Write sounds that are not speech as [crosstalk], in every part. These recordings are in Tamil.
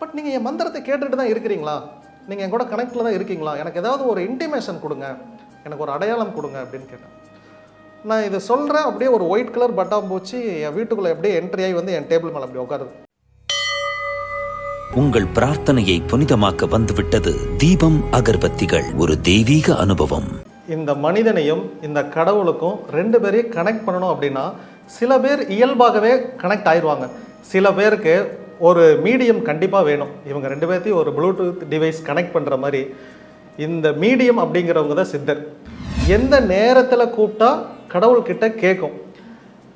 பட் நீங்கள் என் மந்திரத்தை கேட்டுட்டு தான் இருக்கிறீங்களா? நீங்கள் என் கூட கனெக்டில் தான் இருக்கீங்களா? எனக்கு ஏதாவது ஒரு இன்டிமேஷன் கொடுங்க. எனக்கு ஒரு அடையாளம் கொடுங்க அப்படின்னு கேட்டேன். நான் இதை சொல்கிறேன் அப்படியே ஒரு ஒயிட் கலர் பட்டாம்பூச்சி என் வீட்டுக்குள்ளே அப்படியே என்ட்ரி ஆகி வந்து என் டேபிள் மேலே அப்படி உட்காருது. உங்கள் பிரார்த்தனையை புனிதமாக்க வந்துவிட்டது தீபம் அகர்பத்திகள் ஒரு தெய்வீக அனுபவம். இந்த மனிதனையும் இந்த கடவுளுக்கும் ரெண்டு பேரையும் கனெக்ட் பண்ணணும் அப்படின்னா சில பேர் இயல்பாகவே கனெக்ட் ஆயிடுவாங்க சில பேருக்கு ஒரு மீடியம் கண்டிப்பாக வேணும். இவங்க ரெண்டு பேர்த்தையும் ஒரு ப்ளூடூத் டிவைஸ் கனெக்ட் பண்ணுற மாதிரி. இந்த மீடியம் அப்படிங்கிறவங்க தான் சித்தர். எந்த நேரத்தில் கூப்பிட்டா கடவுள்கிட்ட கேட்கும்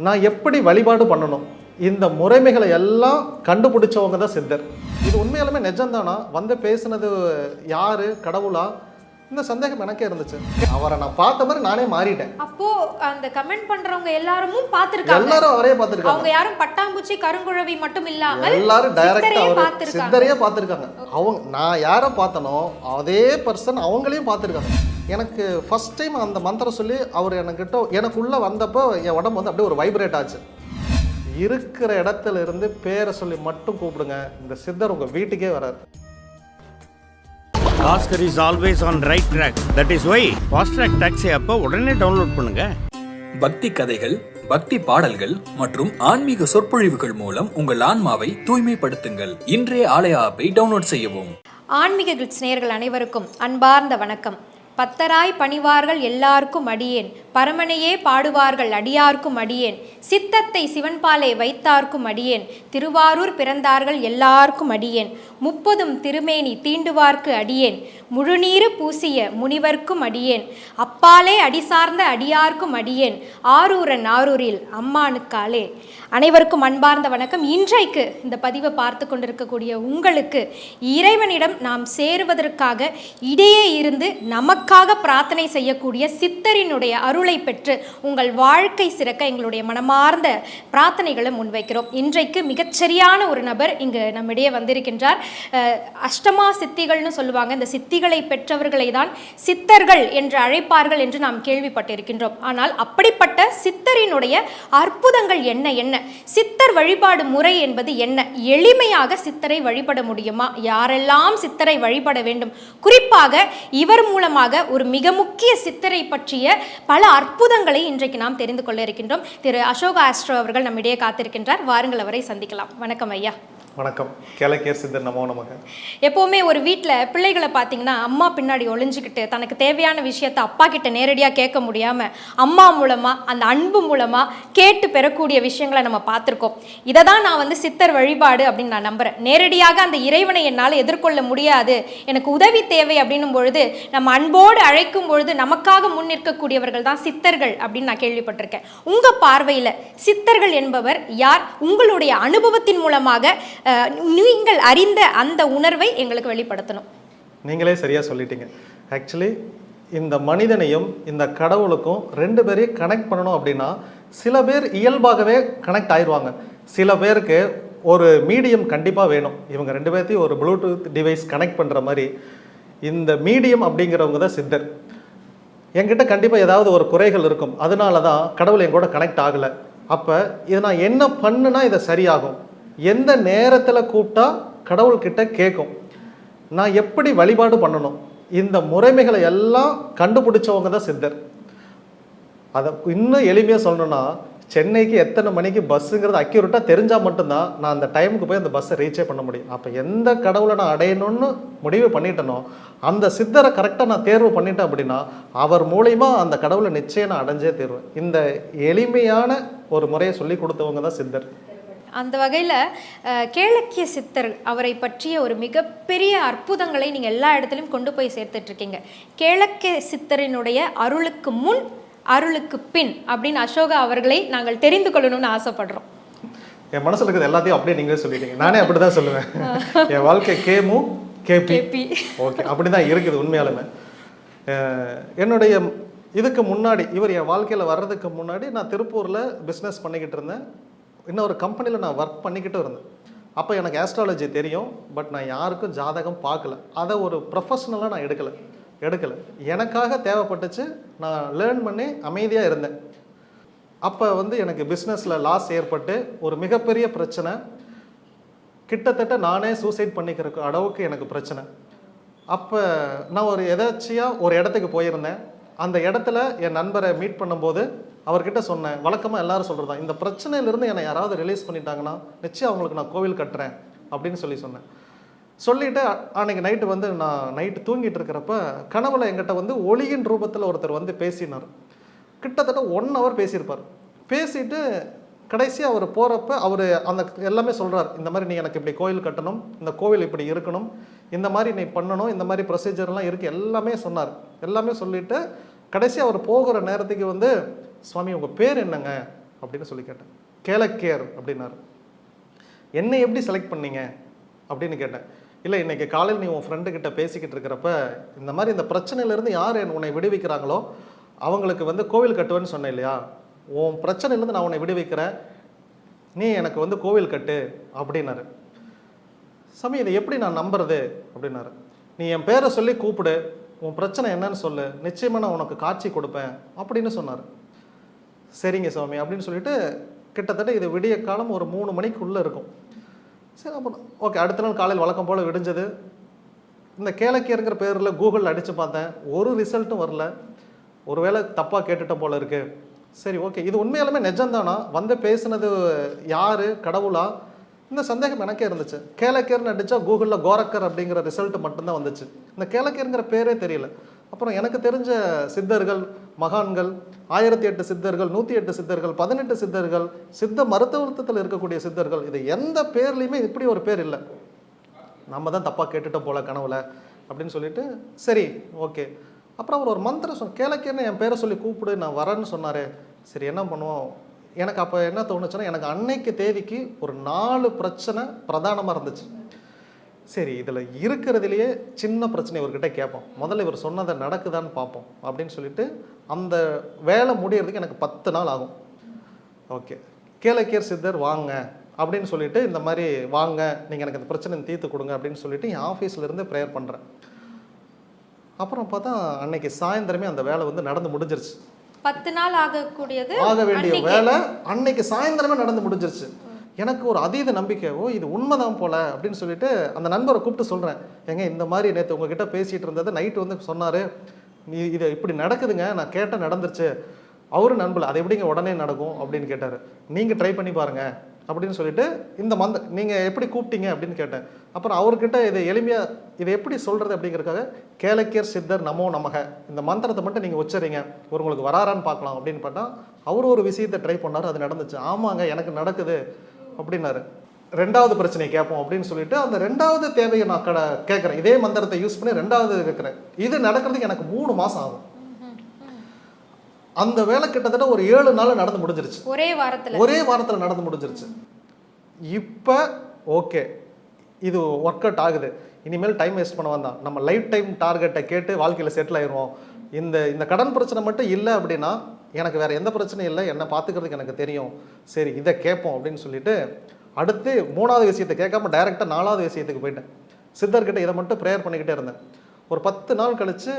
நான் எப்படி வழிபாடு பண்ணணும்? இந்த முறைமைகளை எல்லாம் கண்டுபிடிச்சவங்க தான் சித்தர். இது உண்மையாலுமே நிஜம்தானா? வந்து பேசுனது யார்? கடவுளா? இந்த சந்தேகம் எனக்கே இருந்துச்சு. அவரை நான் பார்த்த மாதிரி நானே மாறிட்டேன். அப்போ அந்த கமெண்ட் பண்றவங்க எல்லாரும் பார்த்திருக்காங்க. எல்லாரும் அவரே பார்த்துருக்காங்க. அவங்க யாரும் பட்டாம்பூச்சி கருங்குழவி மட்டும் இல்லாமல் எல்லாரும் டைரக்டா அவர். சித்தரையே பார்த்துருக்காங்க. அவங்க நான் யாரை பார்த்தனோ அதே பர்சன் அவங்களையும் பார்த்துருக்காங்க. எனக்கு ஃபர்ஸ்ட் டைம் அந்த மந்திரம் சொல்லி அவர் எனக்கிட்ட எனக்குள்ள வந்தப்போ என் உடம்பு வந்து அப்படியே ஒரு வைப்ரேட் ஆச்சு. இருக்கிற இடத்துல இருந்து பேரை சொல்லி மட்டும் கூப்பிடுங்க. இந்த சித்தர் உங்க வீட்டுக்கே வராது Oscar is always on right track. That is why Fast Track Taxi அப்போ உடனே டவுன்லோட் பண்ணுங்க. பக்தி கதைகள் பக்தி பாடல்கள் மற்றும் ஆன்மீக சொற்பொழிவுகள் மூலம் உங்கள் ஆன்மாவை தூய்மைப்படுத்துங்கள். இன்றைய ஆலய ஆப்பை டவுன்லோட் செய்யவும். ஆன்மீக கிளிட்ஸ் நேயர்கள் அனைவருக்கும் அன்பார்ந்த வணக்கம். பத்தராய் பணிவார்கள் எல்லாருக்கும் அடியேன். பரமனையே பாடுவார்கள் அடியார்க்கும் அடியேன். சித்தத்தை சிவன்பாலை வைத்தார்க்கும் அடியேன். திருவாரூர் பிறந்தார்கள் எல்லாருக்கும் அடியேன். முப்பதும் திருமேனி தீண்டுவார்க்கு அடியேன். முழுநீரு பூசிய முனிவர்க்கும் அடியேன். அப்பாலே அடிசார்ந்த அடியார்க்கும் அடியேன். ஆரூரன் ஆரூரில் அம்மானுக்காலே. அனைவருக்கும் அன்பார்ந்த வணக்கம். இன்றைக்கு இந்த பதிவை பார்த்து கொண்டிருக்கக்கூடிய உங்களுக்கு இறைவனிடம் நாம் சேருவதற்காக இடையே இருந்து நமக்காக பிரார்த்தனை செய்யக்கூடிய சித்தரினுடைய அருளை பெற்று உங்கள் வாழ்க்கை சிறக்க எங்களுடைய மனமார்ந்த பிரார்த்தனைகளை முன்வைக்கிறோம். இன்றைக்கு மிகச்சரியான ஒரு நபர் இங்கு நம்மிடையே வந்திருக்கின்றார். அஷ்டமா சித்திகள்னு சொல்லுவாங்க. இந்த சித்திகளை பெற்றவர்களை தான் சித்தர்கள் என்று அழைப்பார்கள் என்று நாம் கேள்விப்பட்டிருக்கின்றோம். ஆனால் அப்படிப்பட்ட சித்தரினுடைய அற்புதங்கள் என்ன என்ன? சித்தர் வழிபாடு முறை என்பது என்ன? எளிமையாக சித்தரை வழிபட முடியுமா? யாரெல்லாம் சித்தரை வழிபட வேண்டும்? குறிப்பாக இவர் மூலமாக ஒரு மிக முக்கிய சித்தரை பற்றிய பல அற்புதங்களை இன்றைக்கு நாம் தெரிந்து கொள்ள இருக்கின்றோம். திரு அசோக ஆஸ்ட்ரோ அவர்கள் நம்மிடையே காத்திருக்கின்றார். வாருங்கள் அவரை சந்திக்கலாம். வணக்கம் ஐயா. வணக்கம். கிழக்கேர் சித்தர் நமோ நமக. எப்போவுமே ஒரு வீட்டில் பிள்ளைகளை பார்த்தீங்கன்னா அம்மா பின்னாடி ஒளிஞ்சுக்கிட்டு தனக்கு தேவையான விஷயத்தை அப்பா கிட்ட நேரடியாக கேட்க முடியாமல் அம்மா மூலமாக அந்த அன்பு மூலமாக கேட்டு பெறக்கூடிய விஷயங்களை நம்ம பார்த்துருக்கோம் இதை தான் நான் வந்து சித்தர் வழிபாடு அப்படின்னு நான் நம்புகிறேன் நேரடியாக அந்த இறைவனை என்னால் எதிர்கொள்ள முடியாது. எனக்கு உதவி தேவை அப்படின்னும் பொழுது நம்ம அன்போடு அழைக்கும் பொழுது நமக்காக முன் நிற்கக்கூடியவர்கள் தான் சித்தர்கள் அப்படின்னு நான் கேள்விப்பட்டிருக்கேன். உங்கள் பார்வையில் சித்தர்கள் என்பவர் யார்? உங்களுடைய அனுபவத்தின் மூலமாக நீங்கள் அறிந்த அந்த உணர்வை எங்களுக்கு வெளிப்படுத்தணும். நீங்களே சரியாக சொல்லிட்டீங்க. ஆக்சுவலி இந்த மனிதனையும் இந்த கடவுளுக்கும் ரெண்டு பேரையும் கனெக்ட் பண்ணணும் அப்படின்னா சில பேர் இயல்பாகவே கனெக்ட் ஆயிடுவாங்க சில பேருக்கு ஒரு மீடியம் கண்டிப்பாக வேணும். இவங்க ரெண்டு பேர்த்தையும் ஒரு ப்ளூடூத் டிவைஸ் கனெக்ட் பண்ணுற மாதிரி. இந்த மீடியம் அப்படிங்கிறவங்க தான் சித்தர். என்கிட்ட கண்டிப்பாக ஏதாவது ஒரு குறைகள் இருக்கும். அதனால தான் கடவுள் என் கூட கனெக்ட் ஆகலை. அப்போ இதை நான் என்ன பண்ணுனா இதை சரியாகும். எந்த நேரத்தில் கூப்பிட்டா கடவுள்கிட்ட கேட்கும் நான் எப்படி வழிபாடு பண்ணணும்? இந்த முறைமைகளை எல்லாம் கண்டுபிடிச்சவங்க தான் சித்தர். அதை இன்னும் எளிமையாக சொல்லணும்னா சென்னைக்கு எத்தனை மணிக்கு பஸ்ஸுங்கிறது அக்யூரேட்டாக தெரிஞ்சால் மட்டும்தான் நான் அந்த டைமுக்கு போய் அந்த பஸ்ஸை ரீச்சே பண்ண முடியும். அப்போ எந்த கடவுளை நான் அடையணும்னு முடிவு பண்ணிட்டேனோ அந்த சித்தரை கரெக்டாக நான் தேர்வு பண்ணிட்டேன் அப்படின்னா அவர் மூலிமா அந்த கடவுளை நிச்சயம் நான் அடைஞ்சே தீருவேன். இந்த எளிமையான ஒரு முறையை சொல்லி கொடுத்தவங்க தான் சித்தர். அந்த வகையில் கேளக்கிய சித்தர் அவரை பற்றிய ஒரு மிகப்பெரிய அற்புதங்களை நீங்கள் எல்லா இடத்துலையும் கொண்டு போய் சேர்த்துட்டு இருக்கீங்க கேளக்கிய சித்தரினுடைய அருளுக்கு முன் அருளுக்கு பின் அப்படின்னு அசோகா அவர்களை நாங்கள் தெரிந்து கொள்ளணும்னு ஆசைப்படுறோம். என் மனசுல இருக்கிறது எல்லாத்தையும் அப்படியே நீங்களே சொல்லிட்டீங்க. நானே அப்படி தான் சொல்லுவேன். [laughs] என் வாழ்க்கை கேமு கேபி. ஓகே அப்படி தான் இருக்குது உண்மையாலுமே. என்னுடைய இதுக்கு முன்னாடி இவர் என் வாழ்க்கையில் வர்றதுக்கு முன்னாடி நான் திருப்பூரில் பிஸ்னஸ் பண்ணிக்கிட்டு இருந்தேன். இன்னும் ஒரு கம்பெனியில் நான் ஒர்க் பண்ணிக்கிட்டு இருந்தேன். அப்போ எனக்கு ஆஸ்ட்ராலஜி தெரியும் பட் நான் யாருக்கும் ஜாதகம் பார்க்கல. அதை ஒரு ப்ரொஃபஷ்னலாக நான் எடுக்கலை. எடுக்கலை. எனக்காக தேவைப்பட்டுச்சு. நான் லேர்ன் பண்ணி அமைதியாக இருந்தேன். அப்போ வந்து எனக்கு பிஸ்னஸில் லாஸ் ஏற்பட்டு ஒரு மிகப்பெரிய பிரச்சனை. கிட்டத்தட்ட நானே சூசைட் பண்ணிக்கிற அளவுக்கு எனக்கு பிரச்சனை. அப்போ நான் ஒரு எதாச்சியாக ஒரு இடத்துக்கு போயிருந்தேன். அந்த இடத்துல என் நண்பரை மீட் பண்ணும்போது அவர்கிட்ட சொன்னேன் வழக்கமாக எல்லாரும் சொல்கிறது தான் இந்த பிரச்சனையிலேருந்து என்னை யாராவது ரிலீஸ் பண்ணிட்டாங்கன்னா நிச்சயம் அவங்களுக்கு நான் கோவில் கட்டுறேன் அப்படின்னு சொல்லி சொன்னேன். சொல்லிவிட்டு அ- அன்னைக்கு நைட்டு வந்து நான் நைட்டு தூங்கிட்டு இருக்கிறப்ப கனவுல எங்கிட்ட வந்து ஒளியின் ரூபத்தில் ஒருத்தர் வந்து பேசினார். கிட்டத்தட்ட ஒன் ஹவர் பேசியிருப்பார். பேசிட்டு கடைசியாக அவர் போகிறப்ப அவர் அந்த எல்லாமே சொல்கிறார் இந்த மாதிரி நீ எனக்கு இப்படி கோயில் கட்டணும் இந்த கோவில் இப்படி இருக்கணும் இந்த மாதிரி நீ பண்ணணும் இந்த மாதிரி ப்ரொசீஜர்லாம் இருக்குது எல்லாமே சொன்னார். எல்லாமே சொல்லிவிட்டு கடைசி அவர் போகிற நேரத்துக்கு வந்து சுவாமி உங்கள் பேர் என்னங்க? அப்படின்னு சொல்லி கேட்டேன். கேலக்கேர் அப்படின்னாரு. என்னை எப்படி செலக்ட் பண்ணீங்க? அப்படின்னு கேட்டேன். இல்லை இன்னைக்கு காலையில் நீ உன் ஃப்ரெண்டு கிட்ட பேசிக்கிட்டு இருக்கிறப்ப இந்த மாதிரி இந்த பிரச்சனையிலேருந்து யார் என் உன்னை விடுவிக்கிறாங்களோ அவங்களுக்கு வந்து கோவில் கட்டுவேன்னு சொன்னேன் இல்லையா? உன் பிரச்சனையிலேருந்து நான் உன்னை விடுவிக்கிறேன். நீ எனக்கு வந்து கோவில் கட்டு அப்படின்னாரு. சாமி இதை எப்படி நான் நம்புறது? அப்படின்னாரு. நீ என் பேரை சொல்லி கூப்பிடு. உன் பிரச்சனை என்னன்னு சொல்லு. நிச்சயமாக நான் உனக்கு காட்சி கொடுப்பேன் அப்படின்னு சொன்னார். சரிங்க சுவாமி அப்படின்னு சொல்லிட்டு கிட்டத்தட்ட இது விடிய காலம் ஒரு மூணு மணிக்குள்ளே இருக்கும். சரி அப்புறம் ஓகே அடுத்த நாள் காலையில் வழக்கம் போல் விடிஞ்சது. இந்த கேளக்கியருங்கிற பேரில் கூகுளில் அடித்து பார்த்தேன். ஒரு ரிசல்ட்டும் வரல. ஒருவேளை தப்பாக கேட்டுட்ட போல் இருக்குது சரி ஓகே இது உண்மையாலுமே நிஜம்தானா? வந்து பேசுனது யார்? கடவுளா? இந்த சந்தேகம் எனக்கே இருந்துச்சு. கேளக்கேர்னு அடித்தா கூகுளில் கோரக்கர் அப்படிங்கிற ரிசல்ட் மட்டும்தான் வந்துச்சு. இந்த கேளக்கேருங்கிற பேரே தெரியல. அப்புறம் எனக்கு தெரிஞ்ச சித்தர்கள் மகான்கள் ஆயிரத்தி எட்டு சித்தர்கள் நூற்றி எட்டு சித்தர்கள் பதினெட்டு சித்தர்கள் சித்த மருத்துவத்தில் இருக்கக்கூடிய சித்தர்கள். இது எந்த பேர்லையுமே இப்படி ஒரு பேர் இல்லை. நம்ம தான் தப்பாக கேட்டுட்டோம் போல கனவுல அப்படின்னு சொல்லிட்டு சரி ஓகே. அப்புறம் அவர் ஒரு மந்திரம் சொன்ன கேளக்கேன்னு என் பேரை சொல்லி கூப்பிடு நான் வரேன்னு சொன்னார். சரி என்ன பண்ணுவோம்? எனக்கு அப்போ என்ன தோணுச்சுன்னா எனக்கு அன்னைக்கு தேதிக்கு ஒரு நாலு பிரச்சனை பிரதானமாக இருந்துச்சு. சரி இதில் இருக்கிறதுலையே சின்ன பிரச்சனை இவர்கிட்ட கேட்போம். முதல்ல இவர் சொன்னதை நடக்குதான்னு பார்ப்போம் அப்படின்னு சொல்லிட்டு அந்த வேலை முடியறதுக்கு எனக்கு பத்து நாள் ஆகும். ஓகே. கேளக்கியர் சித்தர் வாங்க அப்படின்னு சொல்லிட்டு இந்த மாதிரி வாங்க நீங்கள் எனக்கு இந்த பிரச்சனை தீர்த்து கொடுங்க அப்படின்னு சொல்லிட்டு என் ஆஃபீஸ்ல இருந்து ப்ரேயர் பண்ணுறேன் அப்புறம் பார்த்தா அன்னைக்கு சாயந்தரமே அந்த வேலை வந்து நடந்து முடிஞ்சிருச்சு. பத்து நாள் ஆகக்கூடியது ஆக வேண்டிய. வேலை அன்னைக்கு சாயந்தரமே நடந்து முடிஞ்சிருச்சு. எனக்கு ஒரு அதீத நம்பிக்கையோ இது உண்மைதான் போல அப்படின்னு சொல்லிட்டு அந்த நண்பரை கூப்பிட்டு சொல்கிறேன் ஏங்க இந்த மாதிரி நேற்று உங்ககிட்ட பேசிகிட்டு இருந்தது நைட்டு வந்து சொன்னார். நீ இது இப்படி நடக்குதுங்க நான் கேட்ட நடந்துருச்சு. அவரும் நண்பர் அது எப்படிங்க உடனே நடக்கும்? அப்படின்னு கேட்டார். நீங்கள் ட்ரை பண்ணி பாருங்க அப்படின்னு சொல்லிட்டு இந்த மந்த நீங்கள் எப்படி கூப்பிட்டீங்க? அப்படின்னு கேட்டேன். அப்புறம் அவர்கிட்ட இதை எளிமையாக இதை எப்படி சொல்கிறது அப்படிங்கிறக்காக கேளக்கியர் சித்தர் நமோ நமக. இந்த மந்திரத்தை மட்டும் நீங்கள் உச்சரிங்க. ஒரு உங்களுக்கு வராரான்னு பார்க்கலாம் அப்படின்னு பார்த்தா அவர் ஒரு விஷயத்தை ட்ரை பண்ணார் அது நடந்துச்சு. ஆமாங்க எனக்கு நடக்குது. அப்படின்னாரு. ரெண்டாவது பிரச்சனையை கேட்போம் அப்படின்னு சொல்லிட்டு அந்த ரெண்டாவது தேவையை நான் கடை கேட்குறேன். இதே மந்திரத்தை யூஸ் பண்ணி ரெண்டாவது கேட்குறேன். இது நடக்கிறதுக்கு எனக்கு மூணு மாதம் ஆகும். அந்த வேலை கிட்டத்தட்ட ஒரு ஏழு நாள் நடந்து முடிஞ்சிருச்சு. ஒரே வாரத்துல. ஒரே வாரத்தில் நடந்து முடிஞ்சிருச்சு. இப்போ ஓகே இது ஒர்க் அவுட் ஆகுது. இனிமேல் டைம் வேஸ்ட் பண்ண வேண்டாம். நம்ம லைஃப் டைம் டார்கெட்டை கேட்டு வாழ்க்கையில் செட்டில் ஆயிடுவோம். இந்த இந்த கடன் பிரச்சனை மட்டும் இல்லை அப்படின்னா எனக்கு வேறு எந்த பிரச்சனையும் இல்லை என்னை பார்த்துக்கிறதுக்கு எனக்கு தெரியும். சரி இதை கேட்போம் அப்படின்னு சொல்லிட்டு அடுத்து மூணாவது விஷயத்தை கேட்காம டைரெக்டாக நாலாவது விஷயத்துக்கு போயிட்டேன். சித்தர்கிட்ட இதை மட்டும் ப்ரேயர் பண்ணிக்கிட்டே இருந்தேன். ஒரு பத்து நாள் கழித்து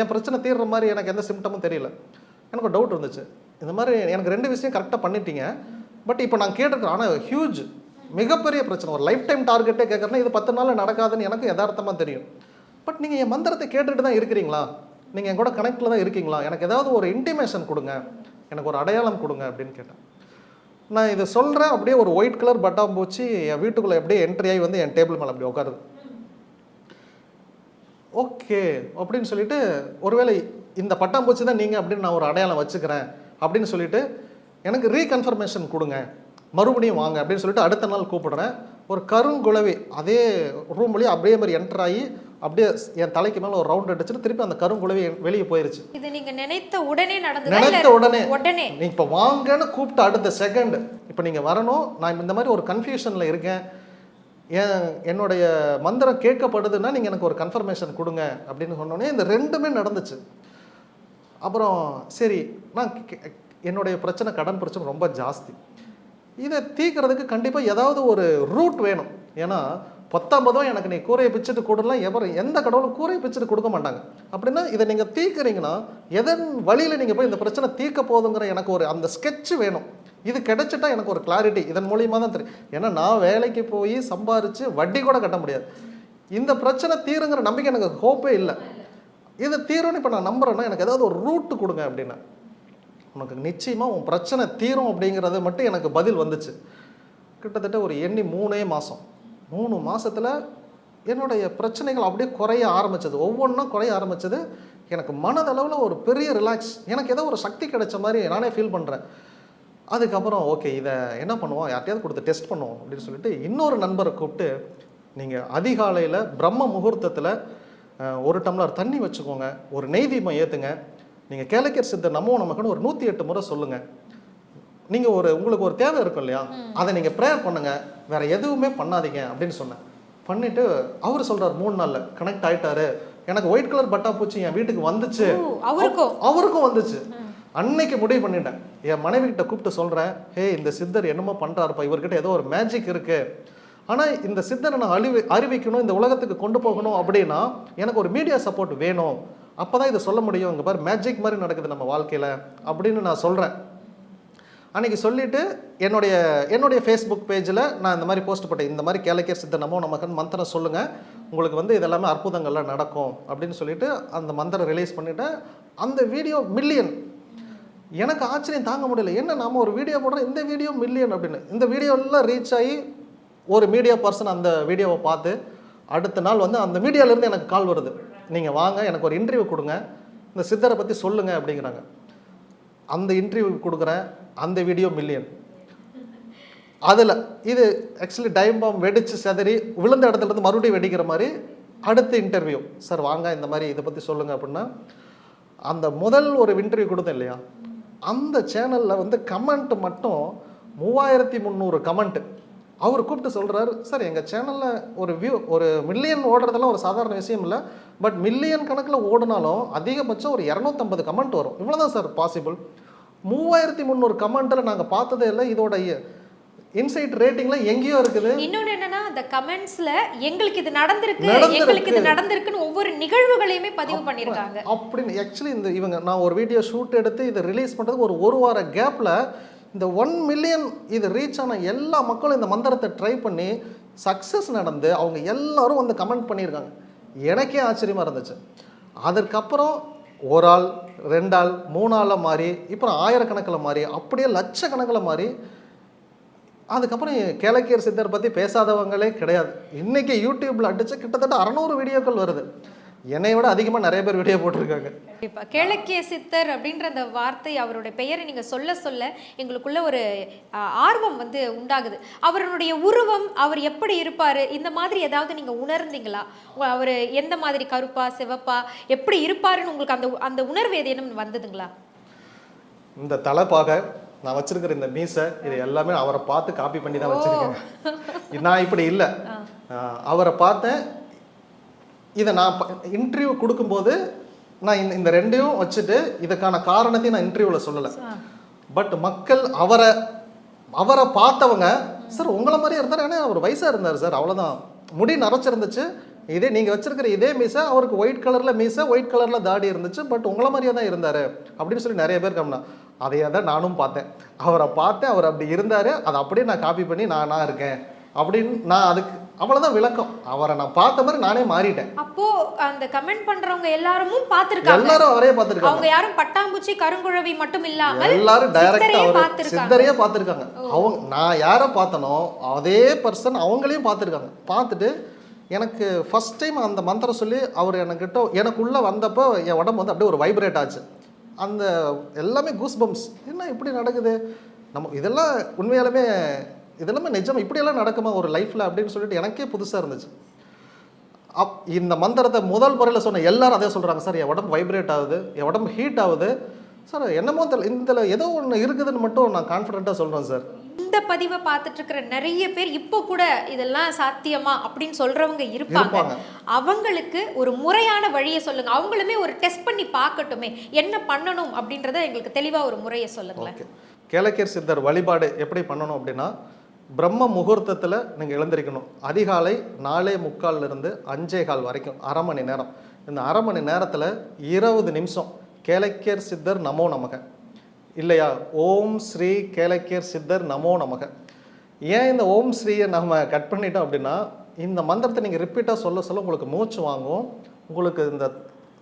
என் பிரச்சனை தீர்ற மாதிரி எனக்கு எந்த சிம்டமும் தெரியல. எனக்கு ஒரு டவுட் இருந்துச்சு. இந்த மாதிரி எனக்கு ரெண்டு விஷயம் கரெக்டாக பண்ணிட்டீங்க. பட் இப்போ நான் கேட்டிருக்கேன் ஆனால் ஹியூஜ் மிகப்பெரிய பிரச்சனை. ஒரு லைஃப் டைம் டார்கெட்டே கேட்குறேன்னா இது பத்து நாள் நடக்காதுன்னு எனக்கு யதார்த்தமாக தெரியும். பட் நீங்கள் என் மந்திரத்தை கேட்டுகிட்டு தான் இருக்கிறீங்களா? நீங்கள் என் கூட கனெக்டில் தான் இருக்கீங்களா? எனக்கு ஏதாவது ஒரு இன்டிமேஷன் கொடுங்க. எனக்கு ஒரு அடையாளம் கொடுங்க அப்படின்னு கேட்டேன். நான் இதை சொல்கிறேன் அப்படியே ஒரு ஒயிட் கலர் பட்டாம் பூச்சி என் வீட்டுக்குள்ளே அப்படியே என்ட்ரி ஆகி வந்து என் டேபிள் மேலே அப்படி உட்காருது ஓகே அப்படின்னு சொல்லிட்டு ஒருவேளை இந்த பட்டாம்பூச்சி தான் நீங்கள் அப்படின்னு நான் ஒரு அடையாளம் வச்சுக்கிறேன் அப்படின்னு சொல்லிட்டு எனக்கு ரீகன்ஃபர்மேஷன் கொடுங்க. மறுபடியும் வாங்க அப்படின்னு சொல்லிட்டு அடுத்த நாள் கூப்பிடுறேன். ஒரு கருங்குழவி அதே ரூம் வழியே அப்படியே மாதிரி என்டர் ஆகி அப்படியே என் தலைக்கு மேலே ஒரு ரவுண்ட் அடிச்சுட்டு திருப்பி அந்த கருங்குளவி வெளியே போயிருச்சு. இது நீங்க நினைத்த உடனே நடந்ததா. நினைத்த உடனே. உடனே. நீ இப்போ வாங்கன்னு கூப்பிட்ட அடுத்த செகண்ட் இப்போ நீங்கள் வரணும். நான் இந்த மாதிரி ஒரு கன்ஃபியூஷனில் இருக்கேன். என் என்னுடைய மந்திரம் கேட்கப்படுதுன்னா நீங்கள் எனக்கு ஒரு கன்ஃபர்மேஷன் கொடுங்க அப்படின்னு சொன்னோடனே இந்த ரெண்டுமே நடந்துச்சு. அப்புறம் சரி நான் என்னுடைய பிரச்சனை கடன் பிரச்சனை ரொம்ப ஜாஸ்தி. இதை தீர்க்கறதுக்கு கண்டிப்பாக ஏதாவது ஒரு ரூட் வேணும். ஏன்னா பத்தொன்பதும் எனக்கு நீ கூரையை பிச்சுட்டு கொடுலாம் எவர் எந்த கடவுளும் கூரையை பிச்சுட்டு கொடுக்க மாட்டாங்க. அப்படின்னா இதை நீங்கள் தீர்க்குறீங்கன்னா எதன் வழியில் நீங்கள் போய் இந்த பிரச்சனை தீர்க்க போதுங்கிற எனக்கு ஒரு அந்த ஸ்கெட்ச் வேணும். இது கிடைச்சிட்டா எனக்கு ஒரு கிளாரிட்டி இதன் மூலியமாக தான் தெரியும். ஏன்னா நான் வேலைக்கு போய் சம்பாரித்து வட்டி கூட கட்ட முடியாது. இந்த பிரச்சனை தீருங்கிற நம்பிக்கை எனக்கு ஹோப்பே இல்லை. இது தீரும்னு இப்போ நான் நம்புறேன்னா எனக்கு ஏதாவது ஒரு ரூட்டு கொடுங்க அப்படின்னு. உனக்கு நிச்சயமாக உன் பிரச்சனை தீரும் அப்படிங்கிறது மட்டும் எனக்கு பதில் வந்துச்சு. கிட்டத்தட்ட ஒரு எண்ணி மூணே மாதம் மூணு மாதத்தில் என்னுடைய பிரச்சனைகள் அப்படியே குறைய ஆரம்பிச்சது. ஒவ்வொன்றும் குறைய ஆரம்பிச்சது. எனக்கு மனதளவில் ஒரு பெரிய ரிலாக்ஸ் எனக்கு ஏதோ ஒரு சக்தி கிடைச்ச மாதிரி நானே ஃபீல் பண்ணுறேன் அதுக்கப்புறம் ஓகே இதை என்ன பண்ணுவோம்? யார்ட்டையாவது கொடுத்து டெஸ்ட் பண்ணுவோம் அப்படின்னு சொல்லிட்டு இன்னொரு நண்பரை கூப்பிட்டு நீங்கள் அதிகாலையில் பிரம்ம முகூர்த்தத்தில் ஒரு டம்ளர் தண்ணி வச்சுக்கோங்க. ஒரு நெய் தீபம் ஏற்றுங்க நீங்கள் கேலக்கர் சித்த நமோ நமக்குன்னு ஒரு நூற்றி எட்டு முறை சொல்லுங்கள் நீங்கள் ஒரு உங்களுக்கு ஒரு தேவை இருக்கும் இல்லையா? அதை நீங்கள் ப்ரேயர் பண்ணுங்க. வேற எதுவுமே பண்ணாதீங்க அப்படின்னு சொன்னேன். பண்ணிட்டு அவர் சொல்றாரு மூணு நாள்ல கனெக்ட் ஆயிட்டாரு. எனக்கு ஒயிட் கலர் பட்டா பூச்சி என் வீட்டுக்கு வந்துச்சு. அவருக்கும்? அவ- அவருக்கும் வந்துச்சு. அன்னைக்கு முடிவு பண்ணிட்டேன். என் மனைவி கிட்ட கூப்பிட்டு சொல்றேன் ஹே இந்த சித்தர் என்னமோ பண்றாருப்பா இவர்கிட்ட ஏதோ ஒரு மேஜிக் இருக்கு. ஆனா இந்த சித்தரை நான் அறிவி அறிவிக்கணும் இந்த உலகத்துக்கு கொண்டு போகணும் அப்படின்னா எனக்கு ஒரு மீடியா சப்போர்ட் வேணும். அப்பதான் இதை சொல்ல முடியும். இங்க பாரு மேஜிக் மாதிரி நடக்குது நம்ம வாழ்க்கையில. அப்படின்னு நான் சொல்றேன். அன்றைக்கி சொல்லிட்டு என்னுடைய என்னுடைய ஃபேஸ்புக் பேஜில் நான் இந்த மாதிரி போஸ்ட் போட்டேன். இந்த மாதிரி கேலக்கியர் சித்த நமோ நமக்கன் மந்திரம் சொல்லுங்கள் உங்களுக்கு வந்து இதெல்லாமே அற்புதங்கள்லாம் நடக்கும் அப்படின்னு சொல்லிட்டு அந்த மந்திரம் ரிலீஸ் பண்ணிவிட்டேன் அந்த வீடியோ மில்லியன் எனக்கு ஆச்சரியம் தாங்க முடியல. என்ன நாம் ஒரு வீடியோ போடுறோம்? இந்த வீடியோ மில்லியன் அப்படின்னு. இந்த வீடியோலாம் ரீச் ஆகி ஒரு மீடியா பர்சன் அந்த வீடியோவை பார்த்து அடுத்த நாள் வந்து அந்த மீடியாவிலேருந்து எனக்கு கால் வருது. நீங்கள் வாங்க எனக்கு ஒரு இன்டர்வியூ கொடுங்க. இந்த சித்தரை பற்றி சொல்லுங்கள் அப்படிங்கிறாங்க. அந்த இன்டர்வியூ கொடுக்குறேன் அந்த வீடியோ மில்லியன் அதில் இது ஆக்சுவலி டைம் பாம் வெடித்து செதறி விழுந்த இடத்துல இருந்து மறுபடியும் வெடிக்கிற மாதிரி அடுத்த இன்டர்வியூ சார் வாங்க இந்த மாதிரி இதை பற்றி சொல்லுங்கள் அப்படின்னா அந்த முதல் ஒரு இன்டர்வியூ கொடுத்தேன் இல்லையா? அந்த சேனலில் வந்து கமெண்ட் மட்டும் மூவாயிரத்தி முந்நூறு கமெண்ட் அவர் கூப்பிட்டு சொல்கிறாரு சார் எங்கள் சேனலில் ஒரு வியூ ஒரு மில்லியன் ஓடுறதெல்லாம் ஒரு சாதாரண விஷயம் இல்லை. பட் மில்லியன் கணக்கில் ஓடினாலும் அதிகபட்சம் ஒரு இரநூத்தம்பது கமெண்ட் வரும். இவ்வளோதான் சார் பாசிபிள் மூவாயிரத்தி முந்நூறு கமெண்ட்டில் நாங்கள் பார்த்ததே இல்லை இதோட இன்சைட் ரேட்டிங்கில் எங்கேயோ இருக்குது. இன்னொன்னு என்னன்னா அந்த கமெண்ட்ஸ்ல எங்களுக்கு இது நடந்திருக்கு. எங்களுக்கு இது நடந்திருக்குன்னு ஒவ்வொரு நிகழ்வுகளையுமே பதிவு பண்ணிருக்காங்க அப்படின்னு ஆக்சுவலி இந்த இவங்க நான் ஒரு வீடியோ ஷூட் எடுத்து இதை ரிலீஸ் பண்ணுறதுக்கு ஒரு ஒரு வார கேப்பில் இந்த ஒன் மில்லியன் இது ரீச் ஆன எல்லா மக்களும் இந்த மந்திரத்தை ட்ரை பண்ணி சக்ஸஸ் நடந்து அவங்க எல்லாரும் வந்து கமெண்ட் பண்ணியிருக்காங்க. எனக்கே ஆச்சரியமாக இருந்துச்சு. அதற்கப்புறம் ஒரு ஆள் ரெண்டு ஆள் மூணு மாறி இப்போ ஆயிரக்கணக்கில் மாறி அப்படியே லட்சக்கணக்கில் மாறி அதுக்கப்புறம் கேளக்கியர் சித்தர் பற்றி பேசாதவங்களே கிடையாது. இன்றைக்கி யூடியூப்பில் அடித்து கிட்டத்தட்ட அறநூறு வீடியோக்கள் வருது. என்னை விட அதிகமாக நிறைய பேர் வீடியோ போட்டிருக்காங்க. கண்டிப்பா. கேளக்கிய சித்தர் அப்படின்ற அந்த வார்த்தை அவருடைய பெயரை நீங்க சொல்ல சொல்ல எங்களுக்குள்ள ஒரு ஆர்வம் வந்து உண்டாகுது. அவருடைய உருவம் அவர் எப்படி இருப்பாரு? இந்த மாதிரி ஏதாவது நீங்க உணர்ந்தீங்களா? அவர் எந்த மாதிரி கருப்பா சிவப்பா எப்படி இருப்பாருன்னு உங்களுக்கு அந்த அந்த உணர்வு ஏதேனும் வந்ததுங்களா? இந்த தலைப்பாக நான் வச்சிருக்கிற இந்த மீசை இது எல்லாமே அவரை பார்த்து காப்பி பண்ணி தான் வச்சிருக்கேன். நான் இப்படி இல்லை. அவரை பார்த்தேன் இதை நான் இன்டர்வியூ கொடுக்கும்போது நான் இந்த இந்த ரெண்டையும் வச்சுட்டு இதுக்கான காரணத்தையும் நான் இன்டர்வியூவில் சொல்லலை. பட் மக்கள் அவரை அவரை பார்த்தவங்க சார் உங்களை மாதிரியே இருந்தார். ஏன்னா அவர் வயசாக இருந்தார் சார் அவ்வளோதான் முடி நரைச்சிருந்துச்சு. இதே நீங்கள் வச்சிருக்கிற இதே மீசை அவருக்கு ஒயிட் கலரில் மீசை ஒயிட் கலரில் தாடி இருந்துச்சு. பட் உங்களை மாதிரியே தான் இருந்தார் அப்படின்னு சொல்லி நிறைய பேர் கம்னா. அதையே தான் நானும் பார்த்தேன். அவரை பார்த்தேன் அவர் அப்படி இருந்தார் அதை அப்படியே நான் காப்பி பண்ணி நான் நான் இருக்கேன். அப்படின்னு நான் அதுக்கு அவ்வளோதான் விளக்கம். அவரை நான் பார்த்த மாதிரி நானே மாறிட்டேன். அப்போ அந்த கமெண்ட் பண்றவங்க எல்லாரும் பார்த்திருக்காங்க. எல்லாரும் அவரே பார்த்துருக்காங்க. அவங்க யாரும் பட்டாம்பூச்சி கருங்குழவி மட்டும் இல்லாமல் எல்லாரும் டைரக்டா அவர். சித்தரையே பார்த்துருக்காங்க. அவங்க நான் யாரை பார்த்தனோ அதே பர்சன் அவங்களையும் பார்த்துருக்காங்க. பார்த்துட்டு எனக்கு ஃபர்ஸ்ட் டைம் அந்த மந்திரம் சொல்லி அவர் எனக்கிட்ட எனக்குள்ளே வந்தப்போ என் உடம்பு வந்து அப்படியே ஒரு வைப்ரேட் ஆச்சு. அந்த எல்லாமே கூஸ் பம்ப்ஸ் என்ன இப்படி நடக்குது? நம்ம இதெல்லாம் உண்மையாலுமே இதெல்லாமே நிஜம் இப்படியெல்லாம் நடக்குமா? ஒரு லைஃப்பில் அப்படின்னு சொல்லிட்டு எனக்கே புதுசாக இருந்துச்சு. அப் இந்த மந்திரத்தை முதல் முறையில் சொன்ன எல்லாரும் அதே சொல்கிறாங்க சார் என் உடம்பு வைப்ரேட் ஆகுது. என் உடம்பு ஹீட் ஆகுது. சார் என்னமோ தெரியல இதில் ஏதோ ஒன்று இருக்குதுன்னு மட்டும் நான் கான்ஃபிடென்ட்டாக சொல்கிறேன் சார். இந்த பதிவை பார்த்துட்டு இருக்கிற நிறைய பேர் இப்போ கூட இதெல்லாம் சாத்தியமா அப்படின்னு சொல்றவங்க இருப்பாங்க. அவங்களுக்கு ஒரு முறையான வழியை சொல்லுங்க. அவங்களுமே ஒரு டெஸ்ட் பண்ணி பார்க்கட்டுமே. என்ன பண்ணணும் அப்படின்றத எங்களுக்கு தெளிவா ஒரு முறையை சொல்லுங்களேன். கேளக்கேர் சித்தர் வழிபாடு எப்படி பண்ணணும் அப்படின்னா பிரம்ம முகூர்த்தத்தில் நீங்கள் எழுந்திருக்கணும். அதிகாலை நாலே முக்கால்லேருந்து அஞ்சே கால் வரைக்கும் அரை மணி நேரம். இந்த அரை மணி நேரத்தில் இருபது நிமிஷம் கேலக்கியர் சித்தர் நமோ நமக. இல்லையா? ஓம் ஸ்ரீ கேளக்கியர் சித்தர் நமோ நமக. ஏன் இந்த ஓம் ஸ்ரீயை நம்ம கட் பண்ணிட்டோம் அப்படின்னா இந்த மந்திரத்தை நீங்கள் ரிப்பீட்டாக சொல்ல சொல்ல உங்களுக்கு மூச்சு வாங்கும். உங்களுக்கு இந்த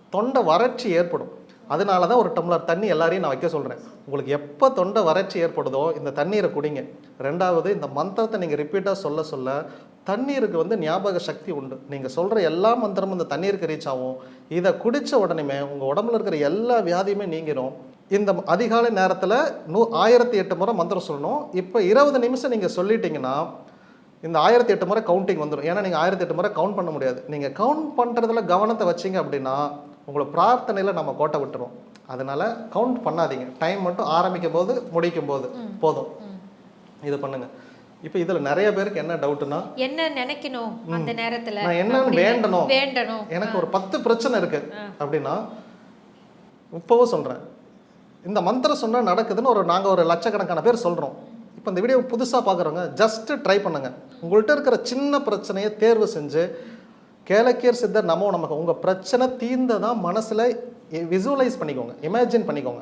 தொண்டை வறட்சி ஏற்படும். அதனால தான் ஒரு டம்ளர் தண்ணி எல்லாரையும் நான் வைக்க சொல்கிறேன் உங்களுக்கு எப்போ தொண்டை வறட்சி ஏற்படுதோ இந்த தண்ணீரை குடிங்க. ரெண்டாவது இந்த மந்திரத்தை நீங்கள் ரிப்பீட்டாக சொல்ல சொல்ல தண்ணீருக்கு வந்து ஞாபக சக்தி உண்டு. நீங்கள் சொல்கிற எல்லா மந்திரமும் இந்த தண்ணீருக்கு ரீச் ஆகும். இதை குடித்த உடனேமே உங்கள் உடம்புல இருக்கிற எல்லா வியாதியுமே நீங்கிடும் இந்த அதிகாலை நேரத்தில் நூ ஆயிரத்தி எட்டு முறை மந்திரம் சொல்லணும். இப்போ இருபது நிமிஷம் நீங்கள் சொல்லிட்டீங்கன்னா இந்த ஆயிரத்தி எட்டு முறை கவுண்டிங் வந்துடும் ஏன்னா நீங்கள் ஆயிரத்தி எட்டு முறை கவுண்ட் பண்ண முடியாது. நீங்கள் கவுண்ட் பண்ணுறதுல கவனத்தை வச்சிங்க அப்படின்னா உங்களை பிரார்த்தனையில் நம்ம கோட்டை விட்டுரும் அதனால கவுண்ட் பண்ணாதீங்க. டைம் மட்டும் ஆரம்பிக்கும் போது முடிக்கும் போது போதும் இது பண்ணுங்க. இப்போ இதில் நிறைய பேருக்கு என்ன டவுட்னா என்ன நினைக்கணும் அந்த நேரத்துல? நான் அப்படின்னு வேண்டணும். வேண்டணும். எனக்கு ஒரு பத்து பிரச்சனை இருக்கு. அப்படின்னா இப்போவும் சொல்கிறேன் இந்த மந்திரம் சொன்னால் நடக்குதுன்னு ஒரு நாங்கள் ஒரு லட்சக்கணக்கான பேர் சொல்கிறோம் இப்போ இந்த வீடியோ புதுசாக பார்க்குறவங்க ஜஸ்ட்டு ட்ரை பண்ணுங்க. உங்கள்கிட்ட இருக்கிற சின்ன பிரச்சனையை தேர்வு செஞ்சு கேளக்கியர் சித்தர் நமோ நமக்கு உங்கள் பிரச்சனை தீர்ந்ததான் மனசில் விசுவலைஸ் பண்ணிக்கோங்க இமேஜின் பண்ணிக்கோங்க.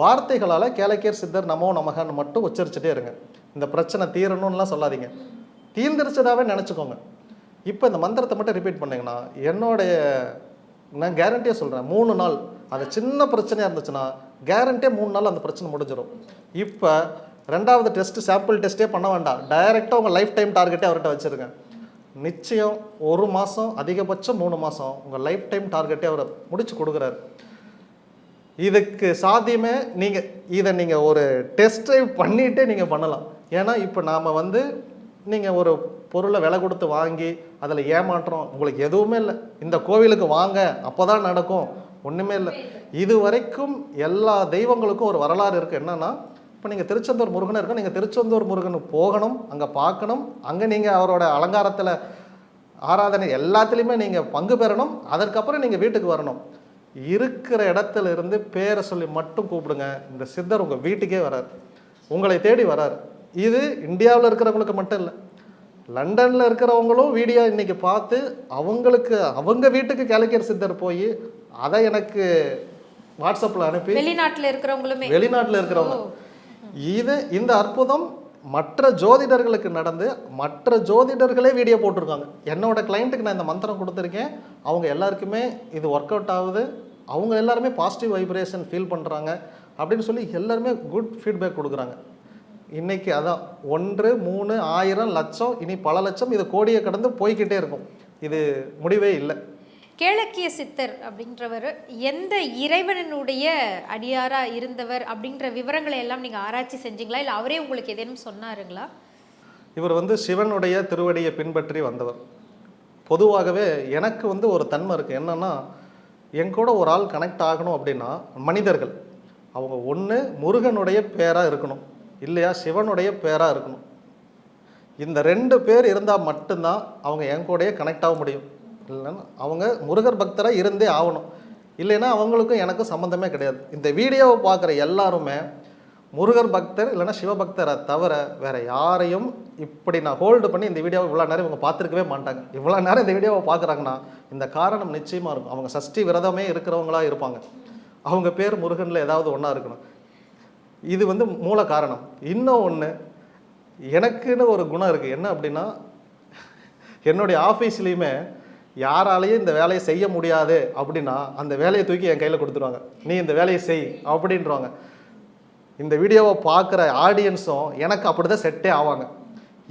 வார்த்தைகளால் கேளக்கியர் சித்தர் நமோ நமகன்னு மட்டும் உச்சரிச்சுட்டே இருங்க. இந்த பிரச்சனை தீரணும்லாம் சொல்லாதீங்க. தீர்ந்துருச்சதாகவே நினச்சிக்கோங்க. இப்போ இந்த மந்திரத்தை மட்டும் ரிப்பீட் பண்ணிங்கன்னா என்னுடைய நான் கேரண்டியாக சொல்கிறேன் மூணு நாள் அது சின்ன பிரச்சனையாக இருந்துச்சுன்னா கேரண்டியாக மூணு நாள் அந்த பிரச்சனை முடிஞ்சிடும் இப்போ ரெண்டாவது டெஸ்ட்டு சாம்பிள் டெஸ்ட்டே பண்ண வேண்டாம். டைரெக்டாக உங்கள் லைஃப் டைம் டார்கெட்டே அவர்கிட்ட வச்சுருங்க. நிச்சயம் ஒரு மாதம் அதிகபட்சம் மூணு மாதம் உங்கள் லைஃப் டைம் டார்கெட்டே அவர் முடிச்சு கொடுக்குறாரு. இதுக்கு சாத்தியமே நீங்கள் இதை நீங்கள் ஒரு டெஸ்ட் ட்ரைவ் பண்ணிகிட்டே நீங்கள் பண்ணலாம். ஏன்னா இப்போ நாம் வந்து நீங்கள் ஒரு பொருளை விலை கொடுத்து வாங்கி அதில் ஏமாற்றம். உங்களுக்கு எதுவுமே இல்லை. இந்த கோவிலுக்கு வாங்க அப்போ தான் நடக்கும். ஒன்றுமே இல்லை. இது வரைக்கும் எல்லா தெய்வங்களுக்கும் ஒரு வரலாறு இருக்குது என்னன்னா இப்போ நீங்கள் திருச்செந்தூர் முருகன் இருக்கா நீங்கள் திருச்செந்தூர் முருகனுக்கு போகணும் அங்கே பார்க்கணும் அங்கே நீங்கள் அவரோட அலங்காரத்தில் ஆராதனை எல்லாத்துலேயுமே நீங்கள் பங்கு பெறணும் அதற்கப்புறம் நீங்கள் வீட்டுக்கு வரணும். இருக்கிற இடத்துல இருந்து பேரை சொல்லி மட்டும் கூப்பிடுங்க. இந்த சித்தர் உங்கள் வீட்டுக்கே வரார். உங்களை தேடி வரார். இது இந்தியாவில் இருக்கிறவங்களுக்கு மட்டும் இல்லை லண்டனில் இருக்கிறவங்களும் வீடியோ இன்னைக்கு பார்த்து அவங்களுக்கு அவங்க வீட்டுக்கு கேலக்கியர் சித்தர் போய் அதை எனக்கு வாட்ஸ்அப்பில் அனுப்பி வெளிநாட்டுல இருக்கிறவங்களுமே. வெளிநாட்டில் இருக்கிறவங்க. இது இந்த அற்புதம் மற்ற ஜோதிடர்களுக்கு நடந்து மற்ற ஜோதிடர்களே வீடியோ போட்டிருக்காங்க. என்னோட கிளைண்ட்டுக்கு நான் இந்த மந்திரம் கொடுத்துருக்கேன். அவங்க எல்லாருக்குமே இது ஒர்க் அவுட் ஆகுது. அவங்க எல்லாருமே பாசிட்டிவ் வைப்ரேஷன் ஃபீல் பண்ணுறாங்க அப்படின்னு சொல்லி எல்லாருமே குட் ஃபீட்பேக் கொடுக்குறாங்க. இன்றைக்கி அதான் ஒன்று மூணு ஆயிரம் லட்சம் இனி பல லட்சம் இது கோடியை கடந்து போய்க்கிட்டே இருக்கும். இது முடிவே இல்லை. கேளக்கிய சித்தர் அப்படின்றவர் எந்த இறைவனுடைய அடியாரா இருந்தவர் அப்படின்ற விவரங்களை எல்லாம் நீங்க ஆராய்ச்சி செஞ்சீங்களா? இல்ல அவரே உங்களுக்கு ஏதேனும் சொன்னாருங்களா? இவர் வந்து சிவனுடைய திருவடியை பின்பற்றி வந்தவர். பொதுவாகவே எனக்கு வந்து ஒரு தன்மை இருக்குது என்னன்னா என் கூட ஒரு ஆள் கனெக்ட் ஆகணும் அப்படின்னா மனிதர்கள். அவங்க ஒன்று முருகனுடைய பேராக இருக்கணும். இல்லையா? சிவனுடைய பேராக இருக்கணும். இந்த ரெண்டு பேர் இருந்தால் மட்டும்தான் அவங்க என் கூடயே கனெக்ட் ஆக முடியும். இல்லைன்னா அவங்க முருகர் பக்தராக இருந்தே ஆகணும். இல்லைன்னா அவங்களுக்கும் எனக்கும் சம்மந்தமே கிடையாது. இந்த வீடியோவை பார்க்குற எல்லாருமே முருகர் பக்தர் இல்லைன்னா சிவபக்தரை தவிர வேறு யாரையும் இப்படி நான் ஹோல்டு பண்ணி இந்த வீடியோவை இவ்வளோ நேரம் இவங்க பார்த்துருக்கவே மாட்டாங்க. இவ்வளோ நேரம் இந்த வீடியோவை பார்க்குறாங்கன்னா இந்த காரணம் நிச்சயமாக இருக்கும். அவங்க சஷ்டி விரதமே இருக்கிறவங்களா இருப்பாங்க. அவங்க பேர் முருகனில் ஏதாவது ஒன்றா இருக்கணும். இது வந்து மூல காரணம். இன்னும் ஒன்று எனக்குன்னு ஒரு குணம் இருக்குது என்ன அப்படின்னா என்னுடைய ஆஃபீஸ்லேயுமே யாராலையும் இந்த வேலையை செய்ய முடியாது அப்படின்னா அந்த வேலையை தூக்கி என் கையில் கொடுத்துருவாங்க. நீ இந்த வேலையை செய் அப்படின்றவாங்க. இந்த வீடியோவை பார்க்குற ஆடியன்ஸும் எனக்கு அப்படி தான் செட்டே ஆவாங்க.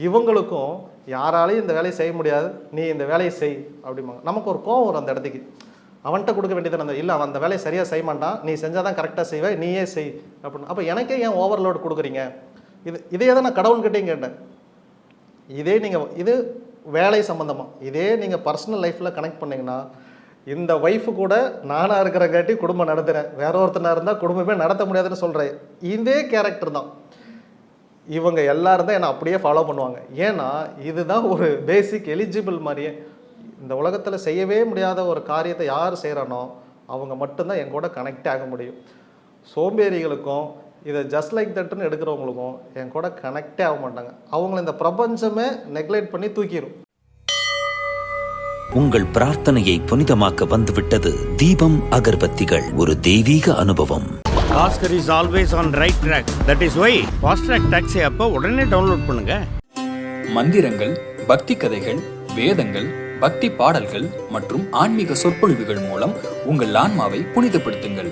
இவங்களுக்கும் யாராலையும் இந்த வேலையை செய்ய முடியாது. நீ இந்த வேலையை செய் அப்படிம்பாங்க. நமக்கு ஒரு கோவம் வரும் அந்த இடத்துக்கு. அவன்கிட்ட கொடுக்க வேண்டியது அந்த இல்லை அவன் அந்த வேலையை சரியாக செய்ய மாட்டான். நீ செஞ்சால் தான் கரெக்டாக செய்வேன் நீயே செய் அப்படின்னு. அப்போ எனக்கே ஏன் ஓவர்லோடு கொடுக்குறீங்க? இது இதையே தான் நான் கடவுள்கிட்டையும் கேட்டேன். இதே நீங்கள் இது வேலை சம்மந்தமாக இதே நீங்கள் பர்சனல் லைஃப்பில் கனெக்ட் பண்ணிங்கன்னா இந்த ஒய்ஃபு கூட நானாக இருக்கிறங்காட்டி குடும்பம் நடத்துகிறேன் வேற ஒருத்தனாக இருந்தால் குடும்பமே நடத்த முடியாதுன்னு சொல்கிறேன் இதே கேரக்டர் தான். இவங்க எல்லாரும் தான் என்னை அப்படியே ஃபாலோ பண்ணுவாங்க. ஏன்னா இதுதான் ஒரு பேசிக் எலிஜிபிள் மாதிரியே. இந்த உலகத்தில் செய்யவே முடியாத ஒரு காரியத்தை யார் செய்கிறானோ அவங்க மட்டும்தான் என் கூட கனெக்ட் ஆக முடியும். சோம்பேறிகளுக்கும் இதை ஜஸ்ட் லைக் தட்டுன்னு எடுக்கிறவங்களுக்கும் என் கூட கனெக்டே ஆக மாட்டாங்க. அவங்கள இந்த பிரபஞ்சமே நெக்லெக்ட் பண்ணி தூக்கிடும் உங்கள் பிரார்த்தனையை புனிதமாக்க வந்துவிட்டது தீபம் அகர்பத்திகள். ஒரு தெய்வீக அனுபவம். Bhaskar is always on right track that is why fast track taxi அப்போ உடனே டவுன்லோட் பண்ணுங்க. மந்திரங்கள் பக்தி கதைகள் வேதங்கள் பக்தி பாடல்கள் மற்றும் ஆன்மீக சொற்பொழிவுகள் மூலம் உங்கள் ஆன்மாவை புனிதப்படுத்துங்கள்.